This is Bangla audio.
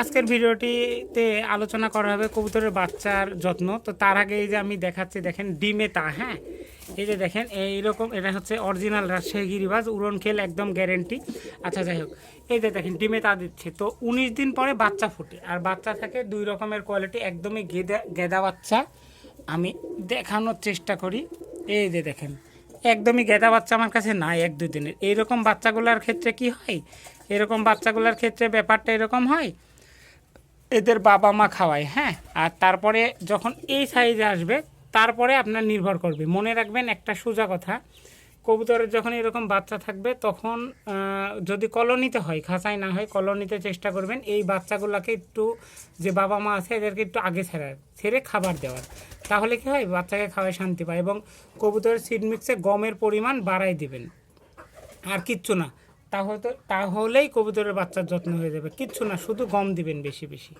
আজকের ভিডিওটিতে আলোচনা করা হবে কবুতরের বাচ্চার যত্ন। তো তার আগে এই যে আমি দেখাচ্ছি, দেখেন ডিমে তা হ্যাঁ? এই যে দেখেন, এইরকম, এটা হচ্ছে অরিজিনাল রাজশাহী গিরিবাজ, উড়ন খেল একদম গ্যারেন্টি আচ্ছা যাই হোক, এই যে দেখেন, ডিমে তা দিচ্ছে। তো উনিশ দিন পরে বাচ্চা ফোটে, আর বাচ্চা থাকে দুই রকমের কোয়ালিটি একদমই গেদা গেদা বাচ্চা। আমি দেখানোর চেষ্টা করি। এই যে দেখেন, একদমই গেদা বাচ্চা আমার কাছে নাই এক, দুই দিনের। এইরকম বাচ্চাগুলোর ক্ষেত্রে কি হয়? এরকম বাচ্চাগুলোর ক্ষেত্রে ব্যাপারটা এরকম হয় এদের বাবা মা খাওয়ায় হ্যাঁ? আর তারপরে যখন এই সাইজে আসবে, তারপরে আপনার নির্ভর করবে। মনে রাখবেন একটা সোজা কথা কবুতরের যখন এরকম বাচ্চা থাকবে, তখন যদি কলোনিতে হয়, খাঁচায় না হয়, কলোনিতে চেষ্টা করবেন এই বাচ্চাগুলোকে একটু, যে বাবা মা আছে, এদেরকে একটু আগে ছেড়ার ছেড়ে খাবার দেওয়ার। তাহলে কি হয়? বাচ্চাকে খাওয়ায় শান্তি পায় এবং কবুতরের সিড মিক্সে গমের পরিমাণ বাড়াই দিবেন। আর কিচ্ছু না। তাহলে তাহলেই কবুতরের বাচ্চার যত্ন হয়ে যাবে। কিচ্ছু না শুধু গম দিবেন বেশি বেশি।